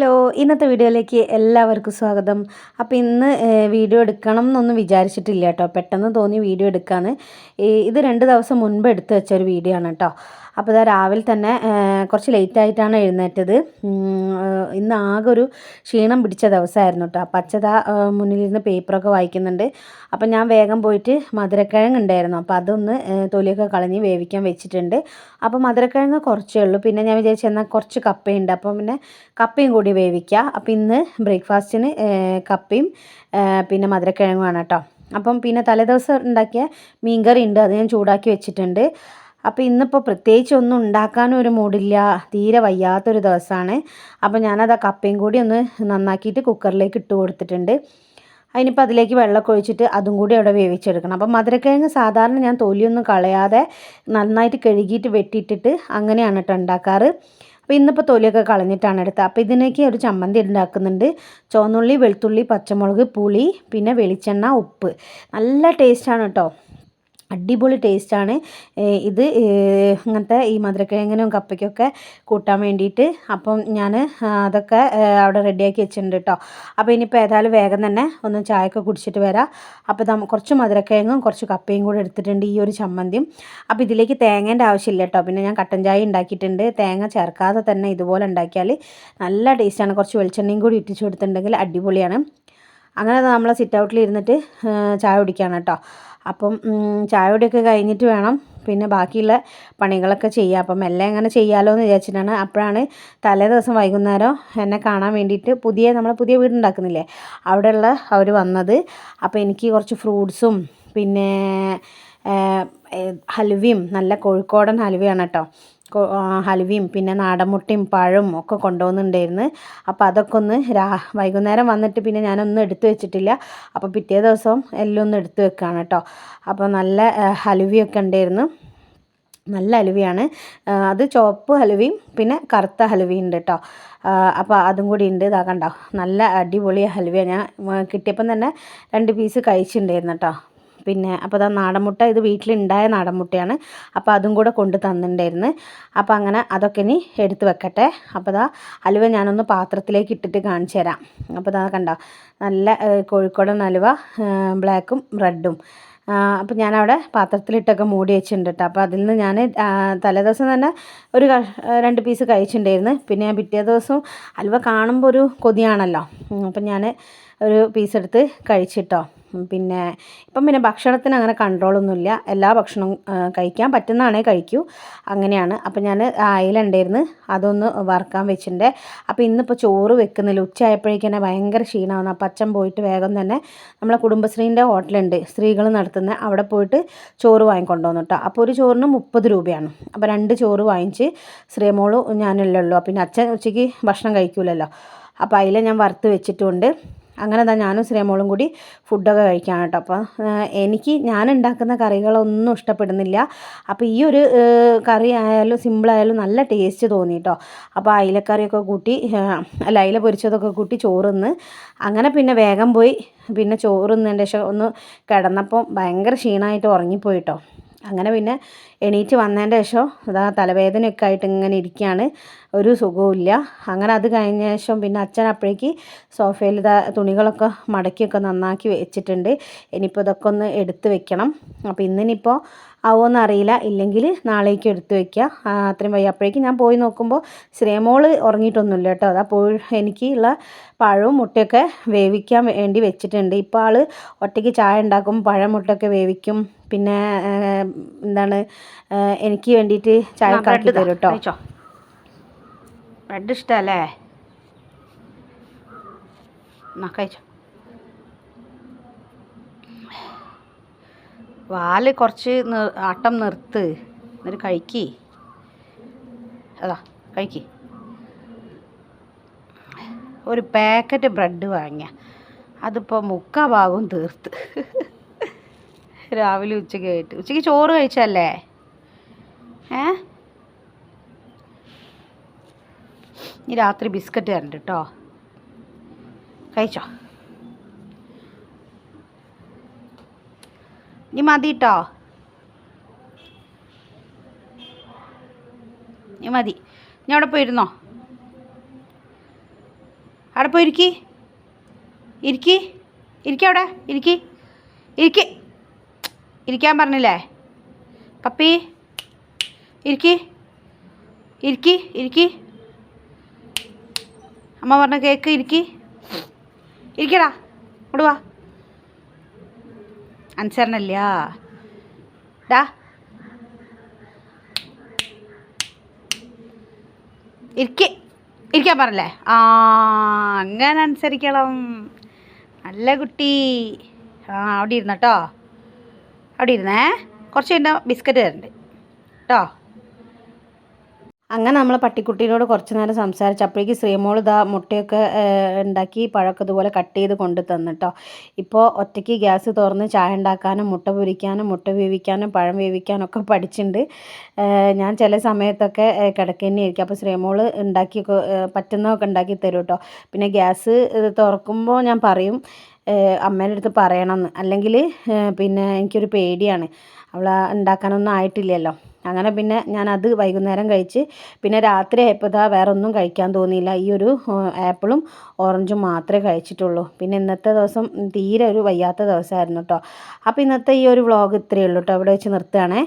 Hello ഇന്നത്തെ വീഡിയോയിലേക്ക് എല്ലാവർക്കും സ്വാഗതം. അപ്പോൾ ഇന്ന് വീഡിയോ എടുക്കണം എന്നൊന്നും വിചാരിച്ചിട്ടില്ല കേട്ടോ. പെട്ടെന്ന് തോന്നി വീഡിയോ എടുക്കാന്ന്. ഈ ഇത് രണ്ട് ദിവസം മുൻപ് എടുത്തു വെച്ച ഒരു വീഡിയോ ആണ് കേട്ടോ. അപ്പോൾ ഇതാ രാവിലെ തന്നെ കുറച്ച് ലേറ്റായിട്ടാണ് എഴുന്നേറ്റത്. ഇന്ന് ആകെ ഒരു ക്ഷീണം പിടിച്ച ദിവസമായിരുന്നു കേട്ടോ അപ്പം അച്ഛതാ മുന്നിലിരുന്ന് പേപ്പറൊക്കെ വായിക്കുന്നുണ്ട്. അപ്പം ഞാൻ വേഗം പോയിട്ട് മധുരക്കിഴങ്ങ് ഉണ്ടായിരുന്നു. അപ്പോൾ അതൊന്ന് തൊലിയൊക്കെ കളഞ്ഞ് വേവിക്കാൻ വെച്ചിട്ടുണ്ട്. അപ്പോൾ മധുരക്കിഴങ്ങ് കുറച്ചേ ഉള്ളൂ. പിന്നെ ഞാൻ വിചാരിച്ചു എന്നാൽ കുറച്ച് കപ്പയുണ്ട്. അപ്പം പിന്നെ കപ്പയും കൂടി വേവിക്കുക അപ്പോൾ ഇന്ന് ബ്രേക്ക്ഫാസ്റ്റിന് കപ്പയും പിന്നെ മധുരക്കിഴങ്ങുമാണ് കേട്ടോ അപ്പം പിന്നെ തലേദിവസം ഉണ്ടാക്കിയ മീൻകറി ഉണ്ട്. അത് ഞാൻ ചൂടാക്കി വെച്ചിട്ടുണ്ട്. അപ്പോൾ ഇന്നിപ്പോൾ പ്രത്യേകിച്ച് ഒന്നും ഉണ്ടാക്കാനും ഒരു മൂടില്ല. തീരെ വയ്യാത്തൊരു ദിവസമാണ്. അപ്പോൾ ഞാനത് ആ കപ്പയും കൂടി ഒന്ന് നന്നാക്കിയിട്ട് കുക്കറിലേക്ക് ഇട്ട് കൊടുത്തിട്ടുണ്ട്. അതിനിപ്പോൾ അതിലേക്ക് വെള്ളമൊക്കെ ഒഴിച്ചിട്ട് അതും കൂടി അവിടെ വേവിച്ചെടുക്കണം. അപ്പോൾ മധുരക്കിഴങ്ങ് സാധാരണ ഞാൻ തൊലിയൊന്നും കളയാതെ നന്നായിട്ട് കഴുകിയിട്ട് വെട്ടിയിട്ടിട്ട് അങ്ങനെയാണ് കേട്ടോ ഉണ്ടാക്കാറ്. അപ്പോൾ ഇന്നിപ്പോൾ തൊലിയൊക്കെ കളഞ്ഞിട്ടാണ് എടുത്തത്. അപ്പോൾ ഇതിനേക്ക് ഒരു ചമ്മന്തി ഉണ്ടാക്കുന്നുണ്ട്. ചുവന്നുള്ളി വെളുത്തുള്ളി പച്ചമുളക് പുളി പിന്നെ വെളിച്ചെണ്ണ ഉപ്പ്. നല്ല ടേസ്റ്റാണ് കേട്ടോ. അടിപൊളി ടേസ്റ്റാണ്. ഇത് അങ്ങനത്തെ ഈ മധുരക്കിഴങ്ങിനും കപ്പയ്ക്കൊക്കെ കൂട്ടാൻ വേണ്ടിയിട്ട്. അപ്പം ഞാൻ അതൊക്കെ അവിടെ റെഡിയാക്കി വെച്ചിട്ടുണ്ട് കേട്ടോ അപ്പോൾ ഇനിയിപ്പോൾ ഏതായാലും വേഗം തന്നെ ഒന്ന് ചായയൊക്കെ കുടിച്ചിട്ട് വരാം. അപ്പോൾ നമ്മ കുറച്ച് മധുരക്കിഴങ്ങും കുറച്ച് കപ്പയും കൂടെ എടുത്തിട്ടുണ്ട് ഈ ഒരു ചമ്മന്തിയും. അപ്പോൾ ഇതിലേക്ക് തേങ്ങേന്റെ ആവശ്യമില്ല കേട്ടോ പിന്നെ ഞാൻ കട്ടൻ ചായ ഉണ്ടാക്കിയിട്ടുണ്ട്. തേങ്ങ ചേർക്കാതെ തന്നെ ഇതുപോലെ ഉണ്ടാക്കിയാൽ നല്ല ടേസ്റ്റാണ്. കുറച്ച് വെളിച്ചെണ്ണയും കൂടി ഇട്ടിച്ചു കൊടുത്തിട്ടുണ്ടെങ്കിൽ അടിപൊളിയാണ്. അങ്ങനെ നമ്മൾ സിറ്റ് ഔട്ടിൽ ഇരുന്നിട്ട് ചായ കുടിക്കുകയാണ് കേട്ടോ. അപ്പം ചായ കുടിയൊക്കെ കഴിഞ്ഞിട്ട് വേണം പിന്നെ ബാക്കിയുള്ള പണികളൊക്കെ ചെയ്യുക അപ്പം എല്ലാം എങ്ങനെ ചെയ്യാമല്ലോ എന്ന് വിചാരിച്ചിട്ടാണ് അപ്പോഴാണ് തലേ ദിവസം വൈകുന്നേരം എന്നെ കാണാൻ വേണ്ടിയിട്ട് പുതിയ നമ്മൾ പുതിയ വീടുണ്ടാക്കുന്നില്ലേ അവിടെയുള്ള അവർ വന്നത്. അപ്പോൾ എനിക്ക് കുറച്ച് ഫ്രൂട്ട്സും പിന്നെ ഹലുവയും നല്ല കോഴിക്കോടൻ ഹലുവയാണ് കേട്ടോ. ഹലുവയും പിന്നെ നാടൻ മുട്ടയും പഴവും ഒക്കെ കൊണ്ടുവന്നിട്ടുണ്ടായിരുന്നു അപ്പോൾ അതൊക്കെ ഒന്ന് രാ വൈകുന്നേരം വന്നിട്ട് പിന്നെ ഞാനൊന്നും എടുത്തു വെച്ചിട്ടില്ല. അപ്പോൾ പിറ്റേ ദിവസം എല്ലാം ഒന്ന് എടുത്തു വെക്കുകയാണ് കേട്ടോ. അപ്പോൾ നല്ല ഹലുവിയൊക്കെ ഉണ്ടായിരുന്നു. നല്ല ഹലുവയാണ് അത് ചുവപ്പ് ഹലുവയും പിന്നെ കറുത്ത ഹലുവയും ഉണ്ട് കേട്ടോ. അപ്പോൾ അതും കൂടി ഉണ്ട്. ഇതാ കണ്ടോ നല്ല അടിപൊളി ഹലുവയാണ് ഞാൻ കിട്ടിയപ്പം തന്നെ രണ്ട് പീസ് കഴിച്ചിട്ടുണ്ടായിരുന്നു കേട്ടോ. പിന്നെ അപ്പോൾ അതാ നാടൻ മുട്ട ഇത് വീട്ടിലുണ്ടായ നാടൻ മുട്ടയാണ് അപ്പോൾ അതും കൂടെ കൊണ്ട് തന്നിട്ടുണ്ടായിരുന്നു. അപ്പോൾ അങ്ങനെ അതൊക്കെ ഇനി എടുത്ത് വെക്കട്ടെ. അപ്പോൾ അതാ അലുവ ഞാനൊന്ന് പാത്രത്തിലേക്ക് ഇട്ടിട്ട് കാണിച്ചു തരാം. അപ്പോൾ അതാ കണ്ടോ നല്ല കോഴിക്കോട് കോഴിക്കോടൻ അലുവ ബ്ലാക്കും റെഡും. അപ്പോൾ ഞാനവിടെ പാത്രത്തിലിട്ടൊക്കെ മൂടി വെച്ചിട്ടുണ്ട് അപ്പോൾ അതിൽ നിന്ന് ഞാൻ തലേദിവസം തന്നെ ഒരു രണ്ട് പീസ് കഴിച്ചിട്ടുണ്ടായിരുന്നു. പിന്നെ ഞാൻ പിറ്റേ ദിവസം അലുവ കാണുമ്പോൾ ഒരു കൊതിയാണല്ലോ. അപ്പം ഞാൻ ഒരു പീസ് എടുത്ത് കഴിച്ചിട്ടോ. പിന്നെ ഇപ്പം പിന്നെ ഭക്ഷണത്തിന് അങ്ങനെ കൺട്രോളൊന്നുമില്ല എല്ലാ ഭക്ഷണവും കഴിക്കാൻ പറ്റുന്നതാണേ കഴിക്കൂ. അങ്ങനെയാണ്. അപ്പം ഞാൻ അയില ഉണ്ടായിരുന്നു അതൊന്ന് വറുക്കാൻ വെച്ചിട്ടുണ്ട്. അപ്പോൾ ഇന്നിപ്പോൾ ചോറ് വെക്കുന്നില്ല. ഉച്ചയായപ്പോഴേക്കും തന്നെ ഭയങ്കര ക്ഷീണമാണ്. അപ്പം അച്ഛൻ പോയിട്ട് വേഗം തന്നെ നമ്മളെ കുടുംബശ്രീന്റെ ഹോട്ടലുണ്ട്. സ്ത്രീകൾ നടത്തുന്ന അവിടെ പോയിട്ട് ചോറ് വാങ്ങിക്കൊണ്ടുവന്നു കേട്ടോ. അപ്പോൾ ഒരു ചോറിന് മുപ്പത് രൂപയാണ്. അപ്പോൾ രണ്ട് ചോറ് വാങ്ങിച്ച് ശ്രീമോളും ഞാനല്ലേ ഉള്ളൂ. പിന്നെ അച്ഛൻ ഉച്ചയ്ക്ക് ഭക്ഷണം കഴിക്കൂലല്ലോ. അപ്പോൾ അതിൽ ഞാൻ വറുത്ത് വെച്ചിട്ടുണ്ട്. അങ്ങനെ തന്നെ ഞാനും ശ്രീമോളും കൂടി ഫുഡൊക്കെ കഴിക്കാൻ കേട്ടോ. അപ്പോൾ എനിക്ക് ഞാൻ ഉണ്ടാക്കുന്ന കറികളൊന്നും ഇഷ്ടപ്പെടുന്നില്ല. അപ്പോൾ ഈ ഒരു കറി ആയാലും സിമ്പിളായാലും നല്ല ടേസ്റ്റ് തോന്നി കേട്ടോ. അപ്പോൾ അയിലക്കറിയൊക്കെ കൂട്ടി അല്ല അയില പൊരിച്ചതൊക്കെ കൂട്ടി ചോറുന്ന്. അങ്ങനെ പിന്നെ വേഗം പോയി പിന്നെ ചോറുന്നതിന്റെ ശേഷം ഒന്ന് കിടന്നപ്പം ഭയങ്കര ക്ഷീണമായിട്ട് ഉറങ്ങിപ്പോയി കേട്ടോ. അങ്ങനെ പിന്നെ എണീറ്റ് വന്നതിന്റെ ശേഷം ഇതാ തലവേദനയൊക്കെ ആയിട്ട് ഇങ്ങനെ ഇരിക്കുകയാണ്. ഒരു സുഖവുമില്ല അങ്ങനെ അത് കഴിഞ്ഞ ശേഷം പിന്നെ അച്ഛൻ അപ്പോഴേക്ക് സോഫയിൽ ഇതാ തുണികളൊക്കെ മടക്കിയൊക്കെ നന്നാക്കി വെച്ചിട്ടുണ്ട്. ഇനിയിപ്പോൾ ഇതൊക്കെ ഒന്ന് എടുത്ത് വെക്കണം. അപ്പോൾ ഇന്നിനിപ്പോൾ ആവുമെന്ന് അറിയില്ല ഇല്ലെങ്കിൽ നാളേക്ക് എടുത്തു വയ്ക്കുക അത്രയും വയ്യ. അപ്പോഴേക്കും ഞാൻ പോയി നോക്കുമ്പോൾ ശ്രീമോൾ ഉറങ്ങിയിട്ടൊന്നുമില്ല കേട്ടോ. അതാ പോയി എനിക്ക് ഉള്ള പഴവും മുട്ടയൊക്കെ വേവിക്കാൻ വേണ്ടി വെച്ചിട്ടുണ്ട്. ഇപ്പോൾ ആൾ ഒറ്റയ്ക്ക് ചായ ഉണ്ടാക്കും പഴം മുട്ടയൊക്കെ വേവിക്കും. പിന്നെ എന്താണ് എനിക്ക് വേണ്ടിയിട്ട് ചായ കാട്ടി തരും കേട്ടോ ബ്രെഡ് ഇഷ്ടമല്ലേ കഴിച്ചോ. വാൽ കുറച്ച് ആട്ടം നിർത്ത്. എന്നിട്ട് കഴിക്കി. അതാ കഴിക്കി. ഒരു പാക്കറ്റ് ബ്രെഡ് വാങ്ങിയ. അതിപ്പോൾ മുക്കാ ഭാഗവും തീർത്ത്. രാവിലെ ഉച്ചയ്ക്ക് ആയിട്ട്. ഉച്ചയ്ക്ക് ചോറ് കഴിച്ചല്ലേ ഏ? ഈ രാത്രി ബിസ്ക്കറ്റ് തരണ്ട് കേട്ടോ കഴിച്ചോ? ഇനി മതി കേട്ടോ ഇനി മതി. ഇനി അവിടെ പോയിരുന്നോ? അവിടെ പോയി ഇരിക്കി. ഇരിക്കി. ഇരിക്കി അവിടെ. ഇരിക്കി. ഇരിക്കി. ഇരിക്കാൻ പറഞ്ഞില്ലേ? പപ്പി. ഇരിക്കി. ഇരിക്കി. ഇരിക്കി. അമ്മ പറഞ്ഞ കേക്ക് ഇരിക്കി. ഇരിക്കടാ. ഇങ്ങോട്ട് വാ. അനുസരണല്ല ഡാ. ഇരിക്കി. ഇരിക്കാൻ പറഞ്ഞല്ലേ? ആ അങ്ങനെ അനുസരിക്കണം നല്ല കുട്ടി. ആ അവിടെ ഇരുന്നട്ടോ അവിടെ ഇരുന്നേ. കുറച്ച് കഴിഞ്ഞാൽ ബിസ്ക്കറ്റ് തരുന്നുണ്ട് കേട്ടോ അങ്ങനെ നമ്മൾ പട്ടിക്കുട്ടീനോട് കുറച്ച് നേരം സംസാരിച്ചു അപ്പോഴേക്ക് ശ്രീമോൾ ഇതാ മുട്ടയൊക്കെ ഉണ്ടാക്കി പഴമൊക്കെ ഇതുപോലെ കട്ട് ചെയ്ത് കൊണ്ട് തന്നിട്ടോ ഇപ്പോൾ ഒറ്റയ്ക്ക് ഗ്യാസ് തുറന്ന് ചായ ഉണ്ടാക്കാനും മുട്ട പൊരിക്കാനും മുട്ട വേവിക്കാനും പഴം വേവിക്കാനും ഒക്കെ പഠിച്ചിട്ടുണ്ട് ഞാൻ ചില സമയത്തൊക്കെ ഏഹ്, കിടക്ക തന്നെ ആയിരിക്കും അപ്പോൾ ശ്രീമോൾ ഉണ്ടാക്കി പറ്റുന്നതൊക്കെ ഉണ്ടാക്കി തരും കേട്ടോ പിന്നെ ഗ്യാസ് തുറക്കുമ്പോൾ ഞാൻ പറയും അമ്മേന്റെ അടുത്ത് പറയണമെന്ന് അല്ലെങ്കിൽ പിന്നെ എനിക്കൊരു പേടിയാണ്. അവൾ ഉണ്ടാക്കാനൊന്നും ആയിട്ടില്ലല്ലോ. അങ്ങനെ പിന്നെ ഞാൻ അത് വൈകുന്നേരം കഴിച്ച് പിന്നെ രാത്രി ആയപ്പോൾ ഇതാ വേറെ ഒന്നും കഴിക്കാൻ തോന്നിയില്ല. ഈ ഒരു ആപ്പിളും ഓറഞ്ചും മാത്രമേ കഴിച്ചിട്ടുള്ളൂ. പിന്നെ ഇന്നത്തെ ദിവസം തീരെ ഒരു വയ്യാത്ത ദിവസമായിരുന്നു കേട്ടോ അപ്പോൾ ഇന്നത്തെ ഈ ഒരു വ്ളോഗ് ഇത്രയേ ഉള്ളൂ കേട്ടോ ഇവിടെ വെച്ച് നിർത്തുകയാണേ.